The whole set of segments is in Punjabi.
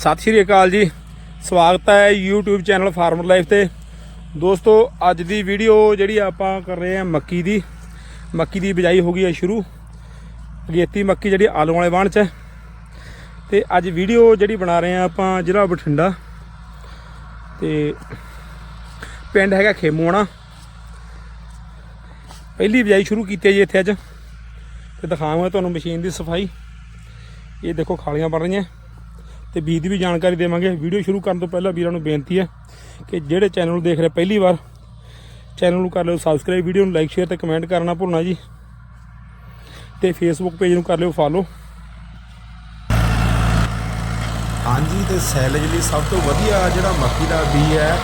ਸਤਿ ਸ਼੍ਰੀ ਅਕਾਲ ਜੀ। ਸਵਾਗਤ ਹੈ YouTube ਚੈਨਲ ਫਾਰਮਰ ਲਾਈਫ ਤੇ। ਦੋਸਤੋ, ਅੱਜ ਦੀ ਵੀਡੀਓ ਜਿਹੜੀ ਆਪਾਂ ਕਰ ਰਹੇ ਹਾਂ ਮੱਕੀ ਦੀ। ਮੱਕੀ ਦੀ ਬਿਜਾਈ ਹੋ ਗਈ ਹੈ ਸ਼ੁਰੂ। ਅਗੇਤੀ ਮੱਕੀ ਜਿਹੜੀ ਆਲੂ ਵਾਲੇ ਵਾਹਣ ਚ ਹੈ। ਤੇ ਅੱਜ ਵੀਡੀਓ ਜਿਹੜੀ ਬਣਾ ਰਹੇ ਹਾਂ ਆਪਾਂ ਜ਼ਿਲ੍ਹਾ ਬਠਿੰਡਾ। ਤੇ ਪਿੰਡ ਹੈਗਾ ਖੇਮੂਆਣਾ। ਪਹਿਲੀ ਬਿਜਾਈ ਸ਼ੁਰੂ ਕੀਤੀ ਹੈ ਜੀ ਇੱਥੇ ਅੱਜ। ਤੇ ਦਿਖਾਵਾਂਗਾ ਤੁਹਾਨੂੰ ਮਸ਼ੀਨ ਦੀ ਸਫ਼ਾਈ। ਇਹ ਦੇਖੋ ਖਾਲੀਆਂ ਬਣ ਰਹੀਆਂ। ਤੇ ਬੀਜ ਦੀ ਵੀ ਜਾਣਕਾਰੀ ਦੇਵਾਂਗੇ। ਵੀਡੀਓ ਸ਼ੁਰੂ ਕਰਨ ਤੋਂ ਪਹਿਲਾਂ ਵੀਰਾਂ ਨੂੰ ਬੇਨਤੀ ਹੈ ਕਿ ਜਿਹੜੇ ਚੈਨਲ ਨੂੰ ਦੇਖ ਰਹੇ ਪਹਿਲੀ ਵਾਰ ਚੈਨਲ ਨੂੰ ਕਰ ਲਿਓ ਸਬਸਕ੍ਰਾਈਬ ਵੀਡੀਓ ਨੂੰ ਲਾਈਕ ਸ਼ੇਅਰ ਤੇ ਕਮੈਂਟ ਕਰਨਾ ਭੁੱਲਣਾ ਜੀ। ਤੇ ਫੇਸਬੁੱਕ ਪੇਜ ਨੂੰ ਕਰ ਲਿਓ ਫਾਲੋ ਹਾਂਜੀ, ਤੇ ਸੈਲਜ ਲਈ ਸਭ ਤੋਂ ਵਧੀਆ ਜਿਹੜਾ ਮੱਕੀ ਦਾ ਬੀ ਹੈ,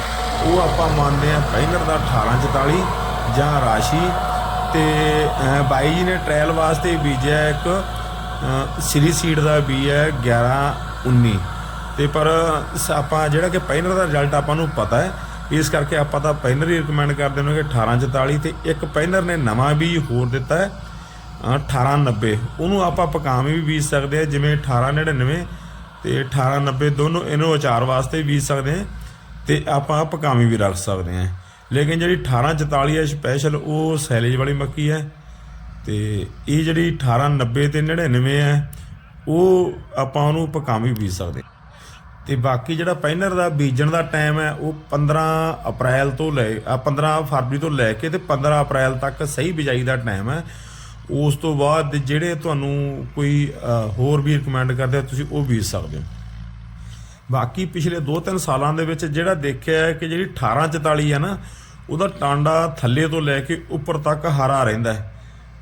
ਉਹ ਆਪਾਂ ਮੰਨਦੇ ਆ ਪਹਿਲਰ ਦਾ 1844 ਜਾਂ ਰਾਸ਼ੀ। ਤੇ ਬਾਈ ਜੀ ਨੇ ਟ੍ਰਾਇਲ ਵਾਸਤੇ ਬੀਜਿਆ ਇੱਕ ਸ੍ਰੀ ਸੀਡ ਦਾ ਵੀ ਹੈ 1119 ਤੇ ਪਰ ਆਪਾਂ ਜਿਹੜਾ ਕਿ ਪਹਿਨਰ ਦਾ ਰਿਜ਼ਲਟ ਆਪਾਂ ਨੂੰ ਪਤਾ ਹੈ, ਇਸ ਕਰਕੇ ਆਪਾਂ ਤਾਂ ਪਹਿਨਰ ਹੀ ਰეკਮੈਂਡ ਕਰਦੇ ਹਾਂ ਕਿ 1844 ਤੇ ਇੱਕ ਪਹਿਨਰ ਨੇ ਨਵਾਂ ਵੀ ਹੋਰ ਦਿੱਤਾ ਹੈ, ਅਹ 1890 ਉਹਨੂੰ ਆਪਾਂ ਪਕਾਵੇਂ ਵੀ ਬੀਜ ਸਕਦੇ ਆ ਜਿਵੇਂ 1899 ਤੇ 1890 ਦੋਨੋਂ ਇਹਨੂੰ ਅਚਾਰ ਵਾਸਤੇ ਬੀਜ ਸਕਦੇ ਆ ਤੇ ਆਪਾਂ ਪਕਾਵੇਂ ਵੀ ਰੱਖ ਸਕਦੇ ਆ ਲੇਕਿਨ ਜਿਹੜੀ 1844 ਹੈ, ਸਪੈਸ਼ਲ ਉਹ ਸੈਲੇਜ ਵਾਲੀ ਮੱਕੀ ਹੈ ਤੇ ਇਹ ਜਿਹੜੀ 1890 ਤੇ 99 ਹੈ, ਉਹ ਆਪਾਂ ਉਹਨੂੰ ਪਕਾਵੀ ਬੀਜ ਸਕਦੇ ਹਾਂ। ਤੇ ਬਾਕੀ ਜਿਹੜਾ ਪੈਨਰ ਦਾ ਬੀਜਣ ਦਾ ਟਾਈਮ ਹੈ, ਉਹ 15 ਅਪ੍ਰੈਲ ਤੋਂ ਲੈ ਆ 15 ਫਰਵਰੀ ਤੋਂ ਲੈ ਕੇ ਤੇ 15 ਅਪ੍ਰੈਲ ਤੱਕ ਸਹੀ ਬਿਜਾਈ ਦਾ ਟਾਈਮ ਹੈ। ਉਸ ਤੋਂ ਬਾਅਦ ਜਿਹੜੇ ਤੁਹਾਨੂੰ ਕੋਈ ਹੋਰ ਵੀ ਰეკਮੈਂਡ ਕਰਦੇ ਤੁਸੀਂ ਉਹ ਬੀਜ ਸਕਦੇ ਹੋ। ਬਾਕੀ ਪਿਛਲੇ 2-3 ਸਾਲਾਂ ਦੇ ਵਿੱਚ ਜਿਹੜਾ ਦੇਖਿਆ ਹੈ ਕਿ ਜਿਹੜੀ 1844 ਹੈ ਨਾ, ਉਹਦਾ ਟਾਂਡਾ ਥੱਲੇ ਤੋਂ ਲੈ ਕੇ ਉੱਪਰ ਤੱਕ ਹਰਾ ਰਹਿੰਦਾ ਹੈ।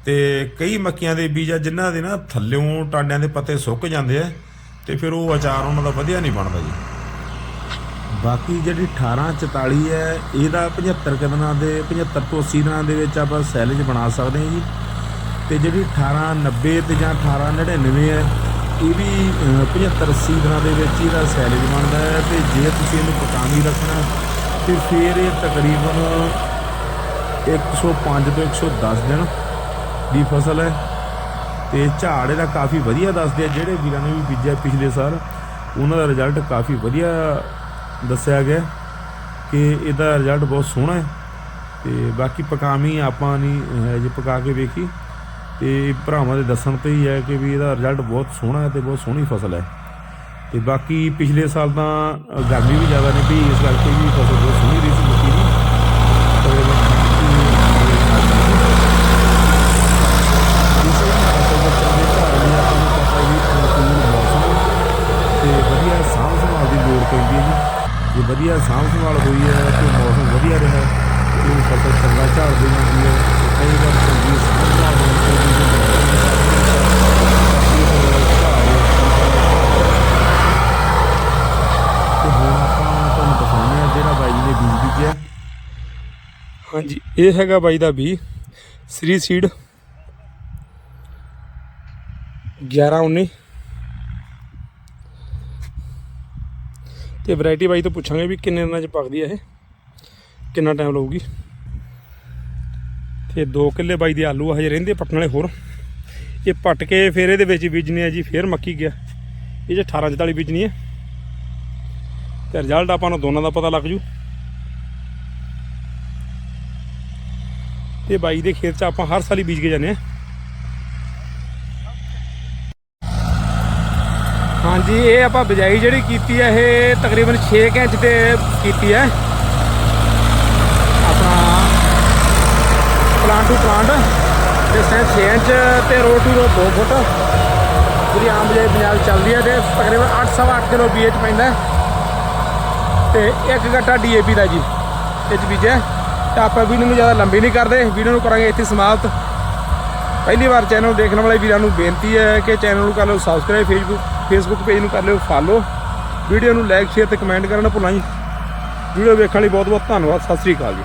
ਤੇ ਕਈ ਮੱਕੀਆਂ ਦੇ ਬੀਜ ਆ ਜਿਨ੍ਹਾਂ ਦੇ ਨਾ ਥੱਲਿਓਂ ਟਾਂਡਿਆਂ ਦੇ ਪੱਤੇ ਸੁੱਕ ਜਾਂਦੇ ਆ ਤੇ ਫਿਰ ਉਹ ਅਚਾਰ ਉਹਨਾਂ ਦਾ ਵਧੀਆ ਨਹੀਂ ਬਣਦਾ ਜੀ। ਬਾਕੀ ਜਿਹੜੀ 1844 ਹੈ ਇਹਦਾ 75 ਕਦਨਾਂ ਦੇ 75 ਤੋਂ 80 ਦਿਨਾਂ ਦੇ ਵਿੱਚ ਆਪਾਂ ਸੈਲੇਜ ਬਣਾ ਸਕਦੇ ਹਾਂ ਜੀ। ਤੇ ਜਿਹੜੀ 1890 ਤੇ ਜਾਂ 1899 ਹੈ ਇਹ ਵੀ ਅਹ, 75 80 ਦਿਨਾਂ ਦੇ ਵਿੱਚ ਇਹਦਾ ਸੈਲੇਜ ਬਣਦਾ ਹੈ ਤੇ ਜੇ ਤੁਸੀਂ ਇਹਨੂੰ ਪਕਾਵੀ ਰੱਖਣਾ ਤੇ ਫਿਰ ਇਹ ਤਕਰੀਬਨ 105 ਤੋਂ 110 ਦਿਨ ਦੀ ਫਸਲ ਹੈ। ਤੇ ਝਾੜ ਇਹਦਾ ਕਾਫੀ ਵਧੀਆ ਦੱਸਦੇ ਆ, ਜਿਹੜੇ ਵੀਰਾਂ ਨੇ ਵੀ ਬੀਜਿਆ ਪਿਛਲੇ ਸਾਲ, ਉਹਨਾਂ ਦਾ ਰਿਜ਼ਲਟ ਕਾਫੀ ਵਧੀਆ ਦੱਸਿਆ ਗਿਆ ਕਿ ਇਹਦਾ ਰਿਜ਼ਲਟ ਬਹੁਤ ਸੋਹਣਾ ਹੈ। ਤੇ ਬਾਕੀ ਪਕਾਵੀ ਆਪਾਂ ਨਹੀਂ ਹੈ ਜੇ ਪਕਾ ਕੇ ਵੇਖੀ, ਤੇ ਭਰਾਵਾਂ ਦੇ ਦੱਸਣ ਤੇ ਹੀ ਹੈ ਕਿ ਵੀ ਇਹਦਾ ਰਿਜ਼ਲਟ ਬਹੁਤ ਸੋਹਣਾ ਹੈ ਤੇ ਬਹੁਤ ਸੋਹਣੀ ਫਸਲ ਹੈ। ਤੇ ਬਾਕੀ ਪਿਛਲੇ ਸਾਲ ਤਾਂ ਗਰਮੀ ਵੀ ਜ਼ਿਆਦਾ ਨਹੀਂ ਪਈ ਇਸ ਕਰਕੇ ਵੀ ਫਸਲ ਬਹੁਤ ਸੋਹਣੀ ਰਹੀ ਸੀ ਮੱਕੀ ਦੀ ਤੇ ਕਿਸੇ ਵੀ ਫਸਲ ਦੇ ਚੰਗੇ ਝਾੜ ਲਈ ਆਪਾਂ ਨੂੰ ਪਤਾ ਵੀ ਅਨੁਕੂਲ ਮੌਸਮ ਤੇ ਵਧੀਆ ਸਾਂਭ ਸੰਭਾਲ ਦੀ ਲੋੜ ਪੈਂਦੀ ਹੈ ਜੇ ਵਧੀਆ ਸਾਂਭ ਸੰਭਾਲ ਹੋਈ ਹੈ ਤੇ ਮੌਸਮ ਵਧੀਆ ਰਿਹਾ ਤੇ ਫਸਲ ਚੰਗਾ ਝਾੜ ਦੇ ਹੈ ਕਈ ਵਾਰ ਚੰਗੀ ਸਾਂਭ ਸੰਭਾਲ ਹੋਣ ਤੇ ਤੁਹਾਨੂੰ ਦਿਖਾਉਂਦੇ ਆ ਜਿਹੜਾ ਬਾਈ ਜੀ ਨੇ ਬੀਜ ਬੀਜਿਆ। ਹਾਂਜੀ, ਇਹ ਹੈਗਾ ਬਾਈ ਦਾ ਵੀ ਸ੍ਰੀ ਸੀਡ 1119 ਤੇ ਵੈਰਾਈਟੀ ਬਾਈ ਤੋਂ ਪੁੱਛਾਂਗੇ ਵੀ ਕਿੰਨੇ ਦਿਨਾਂ ਚ ਪੱਕਦੀ ਹੈ ਇਹ, ਕਿੰਨਾ ਟਾਈਮ ਲਊਗੀ। ਤੇ 2 ਕਿੱਲੇ ਬਾਈ ਦੇ ਆਲੂ ਹਜੇ ਰਹਿੰਦੇ ਪੱਟਣ ਵਾਲੇ ਹੋਰ। ਇਹ ਪੱਟ ਕੇ ਫਿਰ ਇਹਦੇ ਵਿੱਚ ਬੀਜਣੇ ਆ ਜੀ, ਫਿਰ ਮੱਕੀ ਗਿਆ। ਇਹ ਜੇ 1844 ਬੀਜਣੀ ਹੈ ਤੇ ਰਿਜ਼ਲਟ ਆਪਾਂ ਨੂੰ ਦੋਨਾਂ ਦਾ ਪਤਾ ਲੱਗ ਜੂ। ਤੇ ਬਾਈ ਦੇ ਖੇਤ 'ਚ ਆਪਾਂ ਹਰ ਸਾਲ ਹੀ ਬੀਜ ਕੇ ਜਾਂਦੇ ਆ। ਹਾਂਜੀ, ਇਹ ਆਪਾਂ ਬਿਜਾਈ ਜਿਹੜੀ ਕੀਤੀ ਹੈ ਇਹ ਤਕਰੀਬਨ 6 ਇੰਚ ਤੇ ਕੀਤੀ ਹੈ ਆਪਣਾ plant to plant distance 6 inch ਤੇ ਰੋਡ ਟੂ ਰੋਡ 2 ਫੁੱਟ। ਜਿਹੜੀ ਆਮ ਬਿਜਾਈ ਪੰਜਾਬ 'ਚ ਚੱਲਦੀ ਹੈ ਤੇ ਤਕਰੀਬਨ 8.5 ਕਿਲੋ ਬੀਜ ਪੈਂਦਾ। ਹੈ ਤੇ ਇੱਕ ਗੱਟਾ ਡੀਏਪੀ ਦਾ ਜੀ, ਇਹ 'ਚ ਬੀਜਿਆ। ਤੇ ਆਪਾਂ ਵੀਡੀਓ ਨੂੰ ਜ਼ਿਆਦਾ ਲੰਬੀ ਨਹੀਂ ਕਰਦੇ, ਵੀਡੀਓ ਨੂੰ ਕਰਾਂਗੇ ਇੱਥੇ ਸਮਾਪਤ। ਪਹਿਲੀ ਵਾਰ ਚੈਨਲ ਦੇਖਣ ਵਾਲੇ ਵੀਰਾਂ ਨੂੰ ਬੇਨਤੀ ਹੈ ਕਿ ਚੈਨਲ ਨੂੰ ਕਰ ਲਓ ਸਬਸਕ੍ਰਾਈਬ ਫੇਸਬੁੱਕ ਫੇਸਬੁੱਕ ਪੇਜ ਨੂੰ ਕਰ ਲਿਓ ਫਾਲੋ ਵੀਡੀਓ ਨੂੰ ਲਾਈਕ ਸ਼ੇਅਰ ਤੇ ਕਮੈਂਟ ਕਰਨਾ ਭੁੱਲਾਂ ਜੀ। ਵੀਡੀਓ ਵੇਖਣ ਲਈ ਬਹੁਤ ਬਹੁਤ ਧੰਨਵਾਦ। ਸਤਿ ਸ੍ਰੀ ਅਕਾਲ ਜੀ।